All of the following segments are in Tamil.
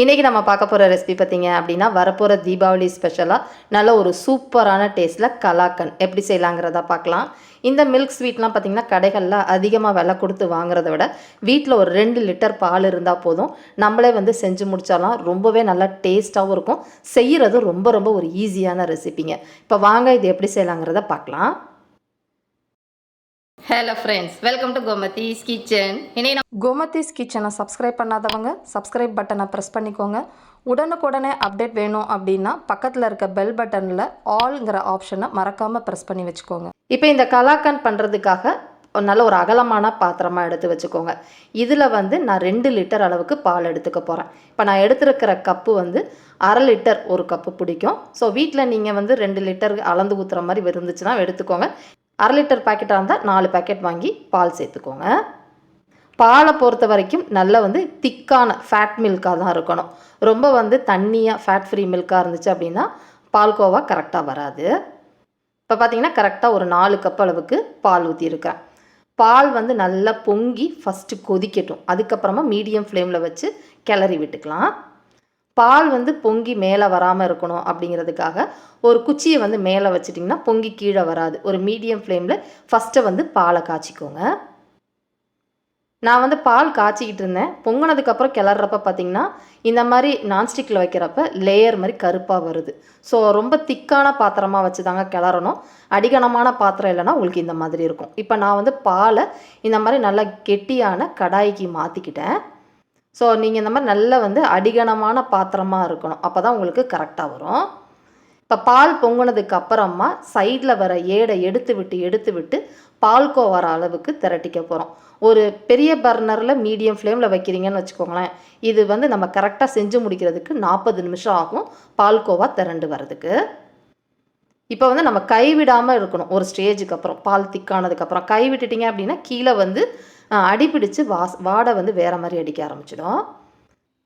இன்றைக்கி நம்ம பார்க்க போகிற ரெசிபி பார்த்தீங்க அப்படின்னா வரப்போகிற தீபாவளி ஸ்பெஷலாக நல்ல ஒரு சூப்பரான டேஸ்ட்டில் கலாக்கன். எப்படி செய்யலாங்கிறத பார்க்கலாம். இந்த மில்க் ஸ்வீட்லாம் பார்த்தீங்கன்னா கடைகளில் அதிகமாக விலை கொடுத்து வாங்குறத விட வீட்டில் ஒரு ரெண்டு லிட்டர் பால் இருந்தால் போதும். நம்மளே வந்து செஞ்சு முடித்தாலாம் ரொம்பவே நல்லா டேஸ்ட்டாகவும் இருக்கும். செய்கிறது ரொம்ப ரொம்ப ஒரு ஈஸியான ரெசிபிங்க இப்போ வாங்க இது எப்படி செய்யலாங்கிறத பார்க்கலாம். Hello friends welcome to Gomathi's kitchen இன்னைக்கு நம்ம கோமதிஸ் கிச்சனை சப்ஸ்கிரைப் பண்ணாதவங்க சப்ஸ்கிரைப் பட்டனை ப்ரெஸ் பண்ணிக்கோங்க. உடனுக்குடனே அப்டேட் வேணும் அப்படின்னா பக்கத்தில் இருக்க பெல் பட்டனில் ஆல்ங்கிற ஆப்ஷனை மறக்காமல் ப்ரெஸ் பண்ணி வச்சுக்கோங்க. இப்போ இந்த கலாக்கன் பண்ணுறதுக்காக நல்ல ஒரு அகலமான பாத்திரமாக எடுத்து வச்சுக்கோங்க. இதில் வந்து நான் ரெண்டு லிட்டர் அளவுக்கு பால் எடுத்துக்க போகிறேன் இப்போ நான் எடுத்துருக்கிற கப்பு வந்து அரை லிட்டர் ஒரு கப்பு பிடிக்கும். ஸோ வீட்டில் நீங்கள் வந்து ரெண்டு லிட்டர் அளந்து ஊற்றுற மாதிரி இருந்துச்சுன்னா எடுத்துக்கோங்க. அரை லிட்டர் பாக்கெட்டாக இருந்தால் நாலு பாக்கெட் வாங்கி பால் சேர்த்துக்கோங்க. பாலை பொறுத்த வரைக்கும் நல்ல வந்து திக்கான ஃபேட் மில்காக தான் இருக்கணும். ரொம்ப வந்து தண்ணியாக ஃபேட் ஃப்ரீ மில்காக இருந்துச்சு அப்படின்னா பால்கோவா கரெக்டாக வராது. இப்போ பார்த்தீங்கன்னா கரெக்டாக ஒரு நாலு கப் அளவுக்கு பால் ஊற்றியிருக்கேன் பால் வந்து நல்லா பொங்கி ஃபஸ்ட்டு கொதிக்கட்டும். அதுக்கப்புறமா மீடியம் ஃப்ளேமில் வச்சு கிளறி விட்டுக்கலாம். பால் வந்து பொங்கி மேலே வராமல் இருக்கணும் அப்படிங்கிறதுக்காக ஒரு குச்சியை வந்து மேலே வச்சிட்டிங்கன்னா பொங்கி கீழே வராது. ஒரு மீடியம் ஃப்ளேமில் ஃபஸ்ட்டை வந்து பாலை காய்ச்சிக்கோங்க. நான் வந்து பால் காய்ச்சிக்கிட்டு இருந்தேன். பொங்கினதுக்கப்புறம் கிளறப்ப பார்த்தீங்கன்னா இந்த மாதிரி நான்ஸ்டிக்கில் வைக்கிறப்ப லேயர் மாதிரி கருப்பாக வருது. ஸோ ரொம்ப திக்கான பாத்திரமாக வச்சு தாங்க கிளறணும். அடிகனமான பாத்திரம் இல்லைன்னா உங்களுக்கு இந்த மாதிரி இருக்கும். இப்போ நான் வந்து பாலை இந்த மாதிரி நல்லா கெட்டியான கடாய்க்கு மாற்றிக்கிட்டேன் ஸோ நீங்கள் இந்த மாதிரி நல்ல வந்து அடிகனமான பாத்திரமாக இருக்கணும். அப்போ தான் உங்களுக்கு கரெக்டாக வரும். இப்போ பால் பொங்கினதுக்கு அப்புறமா சைடில் வர ஏடை எடுத்து விட்டு எடுத்து விட்டு பால்கோ வர அளவுக்கு திரட்டிக்க போகிறோம் ஒரு பெரிய பர்னரில் மீடியம் ஃப்ளேமில் வைக்கிறீங்கன்னு வச்சுக்கோங்களேன். இது வந்து நம்ம கரெக்டாக செஞ்சு முடிக்கிறதுக்கு நாற்பது நிமிஷம் ஆகும் பால்கோவா திரண்டு வர்றதுக்கு. இப்போ வந்து நம்ம கைவிடாமல் இருக்கணும் ஒரு ஸ்டேஜுக்கு அப்புறம் பால் திக்கானதுக்கப்புறம் கை விட்டுட்டீங்க அப்படின்னா கீழே வந்து அடிப்பிடிச்சு வாஸ் வாடை வந்து வேறு மாதிரி அடிக்க ஆரம்பிச்சிடும்.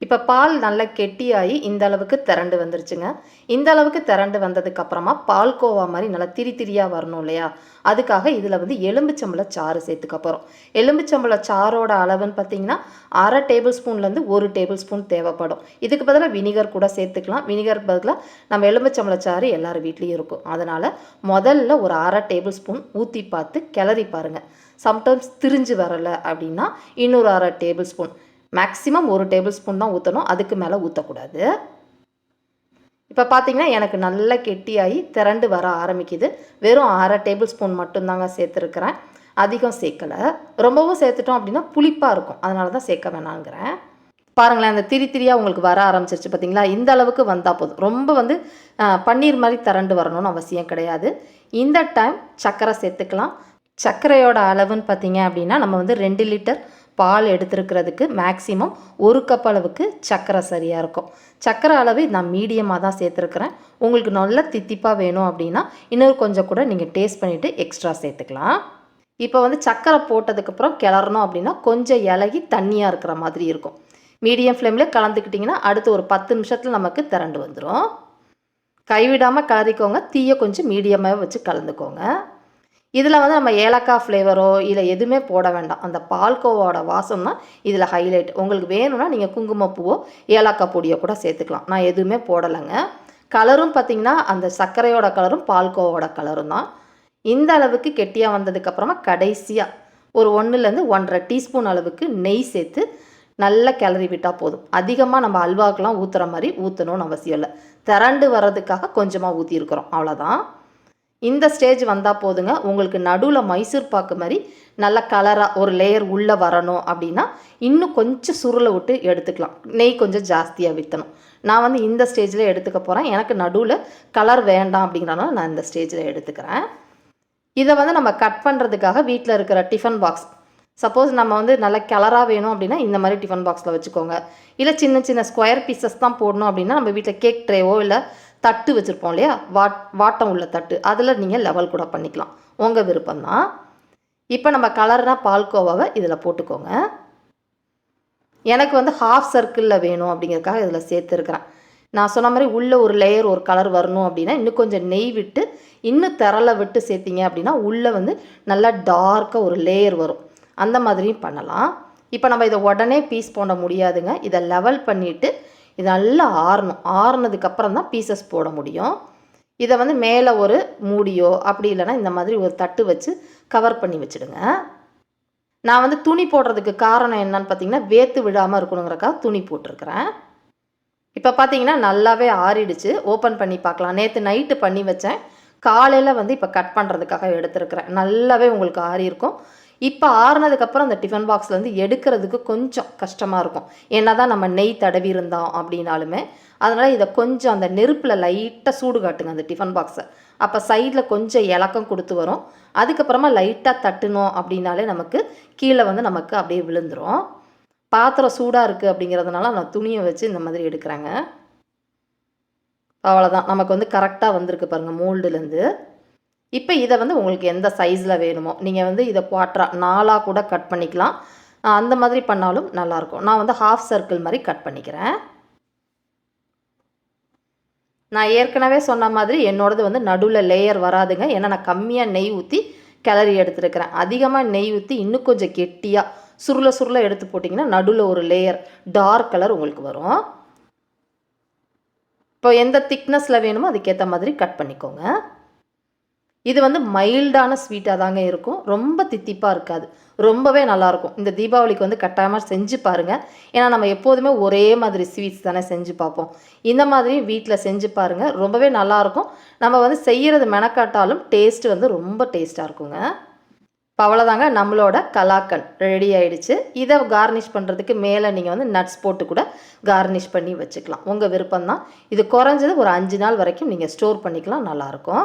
இப்போ பால் நல்லா கெட்டியாகி இந்த அளவுக்கு திரண்டு வந்துருச்சுங்க. இந்த அளவுக்கு திரண்டு வந்ததுக்கப்புறமா பால்கோவா மாதிரி நல்லா திரி திரியாக வரணும் இல்லையா? அதுக்காக இதில் வந்து எலும்புச்சம்பள சாறு சேர்த்துக்க போகிறோம் எலும்புச்சம்பள சாரோட அளவுன்னு பார்த்தீங்கன்னா அரை டேபிள் ஸ்பூன்லேருந்து ஒரு டேபிள் ஸ்பூன் தேவைப்படும். இதுக்கு பதிலாக வினிகர் கூட சேர்த்துக்கலாம். வினிகர் பதிலாக நம்ம எலும்புச்சம்பள சாறு எல்லார் வீட்லேயும் இருக்கும். அதனால் முதல்ல ஒரு அரை டேபிள் ஸ்பூன் ஊற்றி பார்த்து கிளறி பாருங்கள் சம்டைம்ஸ் திரிஞ்சு வரலை அப்படின்னா இன்னொரு அரை டேபிள் ஸ்பூன் மேக்ஸிமம் ஒரு டேபிள் ஸ்பூன் தான் ஊற்றணும் அதுக்கு மேலே ஊற்றக்கூடாது இப்போ பார்த்தீங்கன்னா எனக்கு நல்லா கெட்டியாகி திரண்டு வர ஆரம்பிக்குது. வெறும் அரை டேபிள் ஸ்பூன் மட்டும்தாங்க சேர்த்துருக்குறேன். அதிகம் சேர்க்கலை. ரொம்பவும் சேர்த்துட்டோம் அப்படின்னா புளிப்பாக இருக்கும். அதனால தான் சேர்க்க வேணாங்கிறேன். பாருங்களேன் அந்த திரி திரியாக உங்களுக்கு வர ஆரம்பிச்சிருச்சு பார்த்தீங்களா இந்த அளவுக்கு வந்தால் போதும். ரொம்ப வந்து பன்னீர் மாதிரி திரண்டு வரணும்னு அவசியம் கிடையாது. இந்த டைம் சர்க்கரை சேர்த்துக்கலாம். சர்க்கரையோட அளவுன்னு பார்த்தீங்க அப்படின்னா நம்ம வந்து ரெண்டு லிட்டர் பால் எடுத்துருக்கிறதுக்கு மேக்ஸிமம் ஒரு கப் அளவுக்கு சர்க்கரை சரியாக இருக்கும். சர்க்கரை அளவு நான் மீடியமாக தான் சேர்த்துருக்குறேன். உங்களுக்கு நல்ல தித்திப்பாக வேணும் அப்படின்னா இன்னொரு கொஞ்சம் கூட நீங்கள் டேஸ்ட் பண்ணிவிட்டு எக்ஸ்ட்ரா சேர்த்துக்கலாம். இப்போ வந்து சர்க்கரை போட்டதுக்கப்புறம் கிளறணும் அப்படின்னா கொஞ்சம் இலகி தண்ணியாக இருக்கிற மாதிரி இருக்கும். மீடியம் ஃப்ளேமில் கலந்துக்கிட்டிங்கன்னா அடுத்து ஒரு பத்து நிமிஷத்தில் நமக்கு திரண்டு வந்துடும் கைவிடாமல் கலரிக்கோங்க தீயை கொஞ்சம் மீடியமாக வச்சு கலந்துக்கோங்க. இதில் வந்து நம்ம ஏலக்காய் ஃப்ளேவரோ இல்லை எதுவுமே போட வேண்டாம். அந்த பால்கோவோட வாசம் தான் இதில் ஹைலைட். உங்களுக்கு வேணும்னா நீங்கள் குங்குமப்பூவோ ஏலக்காய் பொடியோ கூட சேர்த்துக்கலாம். நான் எதுவுமே போடலைங்க. கலரும் பார்த்திங்கன்னா அந்த சர்க்கரையோட கலரும் பால்கோவோட கலரும் தான். இந்த அளவுக்கு கெட்டியாக வந்ததுக்கப்புறமா கடைசியாக ஒரு ஒன்றுலேருந்து ஒன்றரை டீஸ்பூன் அளவுக்கு நெய் சேர்த்து நல்லா கிளறி விட்டால் போதும். அதிகமாக நம்ம அல்வாக்கெலாம் ஊற்றுற மாதிரி ஊற்றணும்னு அவசியம் இல்லை. திரண்டு வர்றதுக்காக கொஞ்சமாக ஊற்றிருக்கிறோம் அவ்வளோதான் இந்த ஸ்டேஜ் வந்தால் போதுங்க. உங்களுக்கு நடுவில் மைசூர் பாக்கு மாதிரி நல்ல கலராக ஒரு லேயர் உள்ளே வரணும் அப்படின்னா இன்னும் கொஞ்சம் சுருளை விட்டு எடுத்துக்கலாம். நெய் கொஞ்சம் ஜாஸ்தியாக விற்றணும் நான் வந்து இந்த ஸ்டேஜில் எடுத்துக்க போகிறேன் எனக்கு நடுவில் கலர் வேண்டாம் அப்படிங்கிறனால நான் இந்த ஸ்டேஜில் எடுத்துக்கிறேன். இதை வந்து நம்ம கட் பண்ணுறதுக்காக வீட்டில் இருக்கிற டிஃபன் பாக்ஸ் சப்போஸ் நம்ம வந்து நல்ல கலராக வேணும் அப்படின்னா இந்த மாதிரி டிஃபன் பாக்ஸில் வச்சுக்கோங்க. இல்லை சின்ன சின்ன ஸ்கொயர் பீசஸ் தான் போடணும் அப்படின்னா நம்ம வீட்டில் கேக் ட்ரேவோ இல்லை தட்டு வச்சுருப்போம் இல்லையா? வாட் வாட்டம் உள்ள தட்டு. அதில் நீங்கள் லெவல் கூட பண்ணிக்கலாம். உங்கள் விருப்பம்தான் இப்போ நம்ம கலர்னா பால்கோவாவை இதில் போட்டுக்கோங்க. எனக்கு வந்து ஹாஃப் சர்க்கிளில் வேணும் அப்படிங்கிறதுக்காக இதில் சேர்த்துருக்குறேன் நான் சொன்ன மாதிரி உள்ளே ஒரு லேயர் ஒரு கலர் வரணும் அப்படின்னா இன்னும் கொஞ்சம் நெய் விட்டு இன்னும் திரளை விட்டு சேர்த்திங்க அப்படின்னா உள்ளே வந்து நல்லா டார்க்காக ஒரு லேயர் வரும். அந்த மாதிரியும் பண்ணலாம். இப்போ நம்ம இதை உடனே பீஸ் போட முடியாதுங்க. இதை லெவல் பண்ணிவிட்டு இது நல்லா ஆறணும். ஆறுனதுக்கப்புறம் தான் பீசஸ் போட முடியும். இதை வந்து மேலே ஒரு மூடியோ அப்படி இல்லைன்னா இந்த மாதிரி ஒரு தட்டு வச்சு கவர் பண்ணி வச்சுடுங்க. நான் வந்து துணி போடுறதுக்கு காரணம் என்னன்னு பார்த்தீங்கன்னா வேத்து விழாமல் இருக்கணுங்கிறக்காக துணி போட்டிருக்கிறேன். இப்போ பார்த்தீங்கன்னா நல்லாவே ஆறிடுச்சு. ஓப்பன் பண்ணி பார்க்கலாம். நேற்று நைட்டு பண்ணி வச்சேன். காலையில் வந்து இப்போ கட் பண்ணுறதுக்காக எடுத்துருக்கிறேன். நல்லாவே உங்களுக்கு ஆறி இருக்கும் இப்போ ஆறுனதுக்கப்புறம் அந்த டிஃபன் பாக்ஸ்லேருந்து எடுக்கிறதுக்கு கொஞ்சம் கஷ்டமாக இருக்கும். என்ன தான் நம்ம நெய் தடவி இருந்தோம் அப்படின்னாலுமே அதனால் இதை கொஞ்சம் அந்த நெருப்பில் லைட்டாக சூடு காட்டுங்க அந்த டிஃபன் பாக்ஸை அப்போ சைடில் கொஞ்சம் இலக்கம் கொடுத்து வரும். அதுக்கப்புறமா லைட்டாக தட்டுனோம் அப்படின்னாலே நமக்கு கீழே வந்து நமக்கு அப்படியே விழுந்துரும். பாத்திரம் சூடாக இருக்குது அப்படிங்கிறதுனால நான் துணியை வச்சு இந்த மாதிரி எடுக்கிறாங்க. அவ்வளோதான் நமக்கு வந்து கரெக்டாக வந்திருக்கு பாருங்கள் மோல்டுலேருந்து இப்போ இதை வந்து உங்களுக்கு எந்த சைஸில் வேணுமோ நீங்கள் வந்து இதை குவாட்ரா நாலாக கூட கட் பண்ணிக்கலாம். அந்த மாதிரி பண்ணாலும் நல்லாயிருக்கும் நான் வந்து ஹாஃப் சர்க்கிள் மாதிரி கட் பண்ணிக்கிறேன். நான் ஏற்கனவே சொன்ன மாதிரி என்னோடது வந்து நடுவில் லேயர் வராதுங்க. ஏன்னா நான் கம்மியாக நெய் ஊற்றி கிளறி எடுத்துருக்கிறேன். அதிகமாக நெய் ஊற்றி இன்னும் கொஞ்சம் கெட்டியாக சுருள சுருள எடுத்து போட்டிங்கன்னா நடுவில் ஒரு லேயர் டார்க் கலர் உங்களுக்கு வரும். இப்போ எந்த திக்னஸில் வேணுமோ அதுக்கேற்ற மாதிரி கட் பண்ணிக்கோங்க. இது வந்து மைல்டான ஸ்வீட்டாக தாங்க இருக்கும். ரொம்ப தித்திப்பாக இருக்காது. ரொம்பவே நல்லாயிருக்கும் இந்த தீபாவளிக்கு வந்து கட்டாயமாக செஞ்சு பாருங்கள் ஏன்னா நம்ம எப்போதுமே ஒரே மாதிரி ஸ்வீட்ஸ் தானே செஞ்சு பார்ப்போம். இந்த மாதிரி வீட்டில் செஞ்சு பாருங்கள் ரொம்பவே நல்லாயிருக்கும் நம்ம வந்து செய்கிறது மெனக்காட்டாலும் டேஸ்ட் வந்து ரொம்ப டேஸ்ட்டாக இருக்குங்க. இப்போ அவ்வளோதாங்க நம்மளோட கலாக்கல் ரெடி ஆயிடுச்சு. இதை கார்னிஷ் பண்ணுறதுக்கு மேலே நீங்கள் வந்து நட்ஸ் போட்டு கூட கார்னிஷ் பண்ணி வச்சுக்கலாம். உங்கள் விருப்பம்தான். இது குறைஞ்சது ஒரு அஞ்சு நாள் வரைக்கும் நீங்கள் ஸ்டோர் பண்ணிக்கலாம். நல்லாயிருக்கும்